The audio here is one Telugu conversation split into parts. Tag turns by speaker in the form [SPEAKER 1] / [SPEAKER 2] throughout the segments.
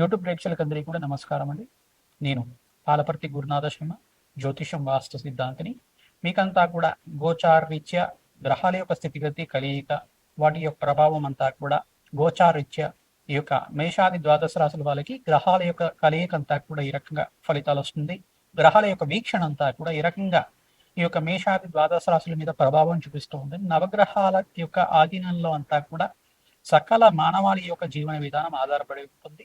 [SPEAKER 1] యూట్యూబ్ ప్రేక్షకులందరికీ కూడా నమస్కారం అండి. నేను పాలపర్తి గురునాథ శర్మ జ్యోతిషం వాస్తు సిద్ధాంతిని. మీకంతా కూడా గోచార రీత్య గ్రహాల యొక్క స్థితిగతి కలియిక వాటి యొక్క ప్రభావం అంతా కూడా గోచార రీత్య ఈ యొక్క మేషాది ద్వాదశ రాశుల వాళ్ళకి గ్రహాల యొక్క కలయిక అంతా కూడా ఈ రకంగా ఫలితాలు వస్తుంది. గ్రహాల యొక్క వీక్షణ అంతా కూడా ఈ రకంగా ఈ యొక్క మేషాది ద్వాదశ రాశుల మీద ప్రభావం చూపిస్తూ ఉంది. నవగ్రహాల యొక్క ఆధీనంలో అంతా కూడా సకల మానవాళి యొక్క జీవన విధానం ఆధారపడి ఉంటుంది.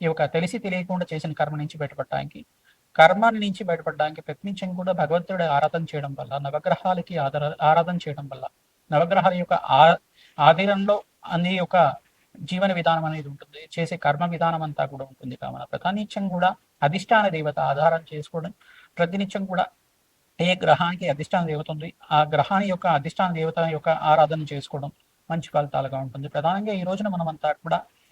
[SPEAKER 1] ఈ యొక్క తెలిసి తెలియకుండా చేసిన కర్మ నుంచి బయటపడడానికి కర్మ నుంచి బయటపడడానికి ప్రతినిత్యం కూడా భగవంతుడి ఆరాధన చేయడం వల్ల నవగ్రహాలకి ఆధార ఆరాధన చేయడం వల్ల నవగ్రహాల యొక్క ఆ ఆధీనంలో అనే యొక్క జీవన విధానం అనేది ఉంటుంది. చేసే కర్మ విధానం అంతా కూడా ఉంటుంది కావున. ప్రతినిత్యం కూడా అధిష్టాన దేవత ఆధారం చేసుకోవడం ప్రతినిత్యం కూడా ఏ గ్రహానికి అధిష్టాన దేవత ఉంది ఆ గ్రహాన్ని యొక్క అధిష్టాన దేవత యొక్క ఆరాధన చేసుకోవడం మంచి ఫలితాలుగా ఉంటుంది. ప్రధానంగా ఈ రోజున మనం అంతా కూడా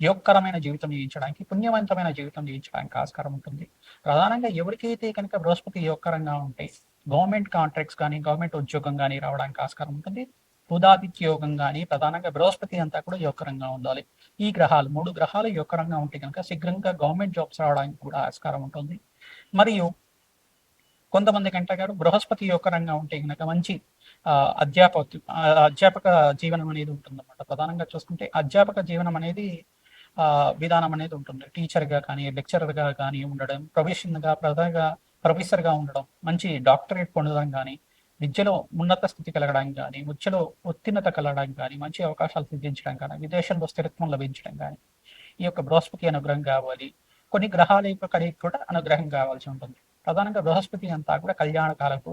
[SPEAKER 1] యోగకరమైన జీవితం జీవించడానికి పుణ్యవంతమైన జీవితం జీవించడానికి ఆస్కారం ఉంటుంది. ప్రధానంగా ఎవరికైతే కనుక బృహస్పతి యోగకరంగా ఉంటే గవర్నమెంట్ కాంట్రాక్ట్స్ కానీ గవర్నమెంట్ ఉద్యోగం కానీ రావడానికి ఆస్కారం ఉంటుంది. బుధాదిత్య యోగం కానీ ప్రధానంగా బృహస్పతి అంతా కూడా యోగకరంగా ఉండాలి. ఈ గ్రహాలు మూడు గ్రహాలు యోగకరంగా ఉంటే కనుక శీఘ్రంగా గవర్నమెంట్ జాబ్స్ రావడానికి కూడా ఆస్కారం ఉంటుంది. మరియు కొంతమంది కంటే గారు బృహస్పతి యోగకరంగా ఉంటే కనుక మంచి అధ్యాపక అధ్యాపక జీవనం అనేది ఉంటుందన్నమాట. ప్రధానంగా చూసుకుంటే అధ్యాపక జీవనం అనేది విధానం అనేది ఉంటుంది. టీచర్గా కానీ లెక్చరర్గా కానీ ఉండడం ప్రొఫెషన్గా ప్రధానంగా ప్రొఫెసర్గా ఉండడం మంచి డాక్టరేట్ పొందడం కానీ విద్యలో ఉన్నత స్థితి కలగడానికి కానీ విద్యలో ఉత్తీర్ణత కలగడానికి కానీ మంచి అవకాశాలు సిద్ధించడం కానీ విదేశంలో స్థిరత్వం లభించడం కానీ ఈ యొక్క బృహస్పతి అనుగ్రహం కావాలి. కొన్ని గ్రహాల యొక్క కలిగి కూడా అనుగ్రహం కావాల్సి ఉంటుంది. ప్రధానంగా బృహస్పతి అంతా కూడా కళ్యాణ కాలకు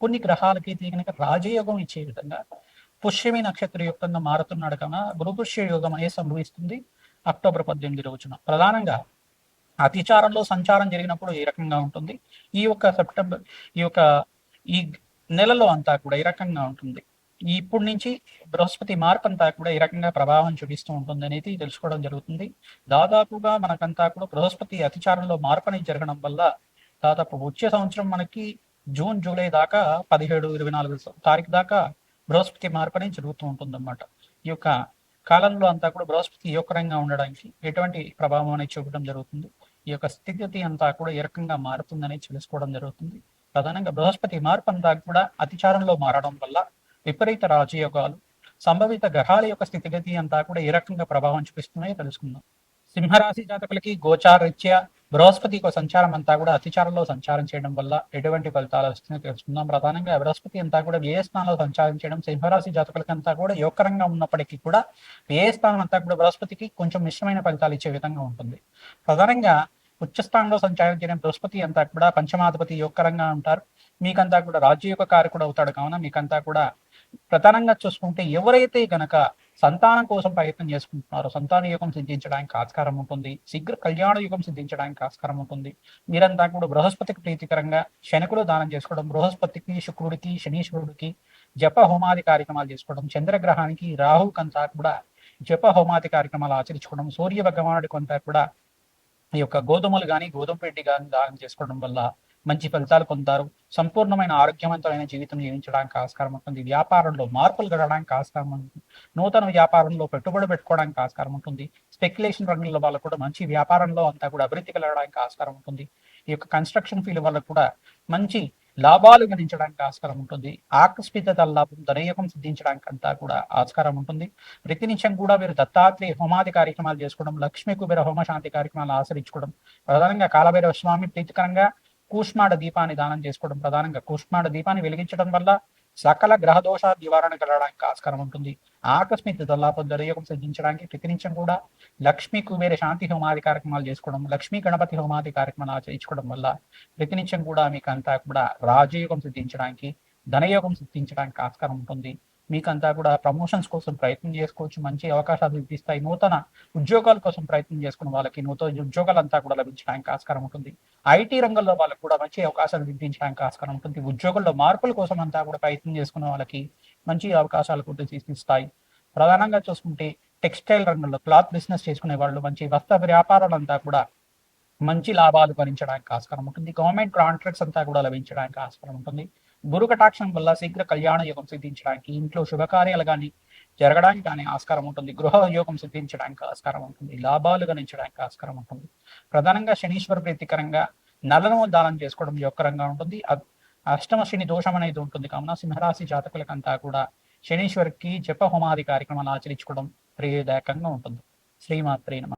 [SPEAKER 1] కొన్ని గ్రహాలకి కనుక రాజయోగం ఇచ్చే విధంగా పుష్యమి నక్షత్ర యుక్తంగా మారుతున్నాడు కన్నా గురుపుష్య యోగం అనేది సంభవిస్తుంది? అక్టోబర్ పద్దెనిమిది రోజున. ప్రధానంగా అతిచారంలో సంచారం జరిగినప్పుడు ఏ రకంగా ఉంటుంది? ఈ యొక్క సెప్టెంబర్ ఈ యొక్క ఈ నెలలో అంతా కూడా ఈ రకంగా ఉంటుంది? ఇప్పటి నుంచి బృహస్పతి మార్పు అంతా కూడా ఈ రకంగా ప్రభావం చూపిస్తూ ఉంటుంది అనేది తెలుసుకోవడం జరుగుతుంది. దాదాపుగా మనకంతా కూడా బృహస్పతి అతిచారంలో మార్పు అనేది జరగడం వల్ల దాదాపు వచ్చే సంవత్సరం మనకి జూన్ జూలై దాకా పదిహేడు ఇరవై నాలుగు తారీఖు దాకా బృహస్పతి మార్పు జరుగుతూ ఉంటుందన్నమాట. ఈ యొక్క కాలంలో అంతా కూడా బృహస్పతి యోగకరంగా ఉండడానికి ఎటువంటి ప్రభావం అనేది చూపడం జరుగుతుంది. ఈ యొక్క స్థితి అంతా కూడా ఏ రకంగా మారుతుందని తెలుసుకోవడం జరుగుతుంది. ప్రధానంగా బృహస్పతి మార్పు అంతా కూడా అతిచారంలో మారడం వల్ల విపరీత రాజయోగాలు సంభవిత గ్రహాల యొక్క స్థితిగతి అంతా కూడా ఏ రకంగా ప్రభావం చూపిస్తున్నాయో తెలుసుకుందాం. సింహరాశి జాతకులకి గోచారరీత్యా బృహస్పతి యొక్క సంచారం అంతా కూడా అతిచారంలో సంచారం చేయడం వల్ల ఎటువంటి ఫలితాలు వస్తున్నాయో తెలుసుకుందాం. ప్రధానంగా బృహస్పతి అంతా కూడా వ్యయ స్థానంలో సంచారం చేయడం సింహరాశి జాతకులకంతా కూడా యోగకరంగా ఉన్నప్పటికీ కూడా వ్యయ స్థానం అంతా కూడా బృహస్పతికి కొంచెం మిశ్రమైన ఫలితాలు ఇచ్చే విధంగా ఉంటుంది. ప్రధానంగా ఉచ్చస్థానంలో సంచారం చేయడం బృహస్పతి అంతా కూడా పంచమాధిపతి యోగకరంగా ఉంటారు. మీకంతా కూడా రాజ్య యొక్క కారకుడు అవుతాడు. కావున మీకంతా కూడా ప్రధానంగా చూసుకుంటే ఎవరైతే గనక సంతానం కోసం ప్రయత్నం చేసుకుంటున్నారు. సంతాన యుగం సిద్ధించడానికి ఆస్కారం ఉంటుంది. శీఘ్ర కళ్యాణ యుగం సిద్ధించడానికి ఆస్కారం ఉంటుంది. మీరంతా కూడా బృహస్పతికి ప్రీతికరంగా శనకులు దానం చేసుకోవడం బృహస్పతికి శుక్రుడికి శనీశ్వరుడికి జప హోమాది కార్యక్రమాలు చేసుకోవడం చంద్రగ్రహానికి రాహు కొంత కూడా జప హోమాది కార్యక్రమాలు ఆచరించుకోవడం సూర్య భగవానుడి కొంత కూడా ఈ యొక్క గోధుమలు కానీ గోధుమ పిండి కానీ దానం చేసుకోవడం వల్ల మంచి ఫలితాలు పొందుతారు. సంపూర్ణమైన ఆరోగ్యవంతమైన జీవితం జీవించడానికి ఆస్కారం ఉంటుంది. వ్యాపారంలో మార్పులు గడడానికి ఆస్కారం ఉంటుంది. నూతన వ్యాపారంలో పెట్టుబడి పెట్టుకోవడానికి ఆస్కారం ఉంటుంది. స్పెక్యులేషన్ రంగంలో వాళ్ళకు కూడా మంచి వ్యాపారంలో అంతా కూడా అభివృద్ధి కలగడానికి ఆస్కారం ఉంటుంది. ఈ యొక్క కన్స్ట్రక్షన్ ఫీల్డ్ వల్ల కూడా మంచి లాభాలు గణించడానికి ఆస్కారం ఉంటుంది. ఆకస్మిక లాభం ధనయోగం సిద్ధించడానికి అంతా కూడా ఆస్కారం ఉంటుంది. ప్రతినిత్యం కూడా వీరు దత్తాత్రేయ హోమాది కార్యక్రమాలు చేసుకోవడం లక్ష్మీ కుబేర హోమ శాంతి కార్యక్రమాలు ఆచరించుకోవడం ప్రధానంగా కాలభైరవ స్వామి ప్రీతికరంగా కూష్మాడ దీపాన్ని దానం చేసుకోవడం ప్రధానంగా. కూష్మాడ దీపాన్ని వెలిగించడం వల్ల సకల గ్రహ దోష నివారణ కలగడానికి ఆస్కారం ఉంటుంది. ఆకస్మిక దల్లాప దుర్యోగం సిద్ధించడానికి ప్రతినిత్యం కూడా లక్ష్మీ కుబేర శాంతి హోమాది కార్యక్రమాలు చేసుకోవడం లక్ష్మీ గణపతి హోమాది కార్యక్రమాలు ఆచరించుకోవడం వల్ల ప్రతినిత్యం కూడా మీకు అంతా కూడా రాజయోగం సిద్ధించడానికి ధనయోగం సిద్ధించడానికి ఆస్కారం ఉంటుంది. మీకంతా కూడా ప్రమోషన్స్ కోసం ప్రయత్నం చేసుకోవచ్చు మంచి అవకాశాలు లభిస్తాయి నూతన ఉద్యోగాల కోసం ప్రయత్నం చేసుకున్న వాళ్ళకి నూతన ఉద్యోగాలంతా కూడా లభించడానికి ఆస్కారం ఉంటుంది. ఐటీ రంగంలో వాళ్ళకి కూడా మంచి అవకాశాలు లభించడానికి ఆస్కారం ఉంటుంది. ఉద్యోగంలో మార్పుల కోసం అంతా కూడా ప్రయత్నం చేసుకున్న వాళ్ళకి మంచి అవకాశాలు కూడా ఇస్తాయి ప్రధానంగా చూసుకుంటే టెక్స్టైల్ రంగంలో క్లాత్ బిజినెస్ చేసుకునే వాళ్ళు మంచి వస్త్ర వ్యాపారాలంతా కూడా మంచి లాభాలు భరించడానికి ఆస్కారం ఉంటుంది. గవర్నమెంట్ కాంట్రాక్ట్స్ అంతా కూడా లభించడానికి ఆస్కారం ఉంటుంది. గురు కటాక్షం వల్ల శీఘ్ర కళ్యాణ యోగం సిద్ధించడానికి ఇంట్లో శుభకార్యాలు కానీ జరగడానికి కానీ ఆస్కారం ఉంటుంది. గృహ యోగం సిద్ధించడానికి ఆస్కారం ఉంటుంది. లాభాలు గణించడానికి ఆస్కారం ఉంటుంది. ప్రధానంగా శనీశ్వర ప్రీతికరంగా నలను దానం చేసుకోవడం యోగకరంగా ఉంటుంది. అష్టమ శని దోషం అనేది ఉంటుంది. కావున సింహరాశి జాతకులకంతా కూడా శనీశ్వరికి జప హోమాది కార్యక్రమాలు ఆచరించుకోవడం ప్రియదాయకంగా ఉంటుంది. శ్రీమాత్రే నమ.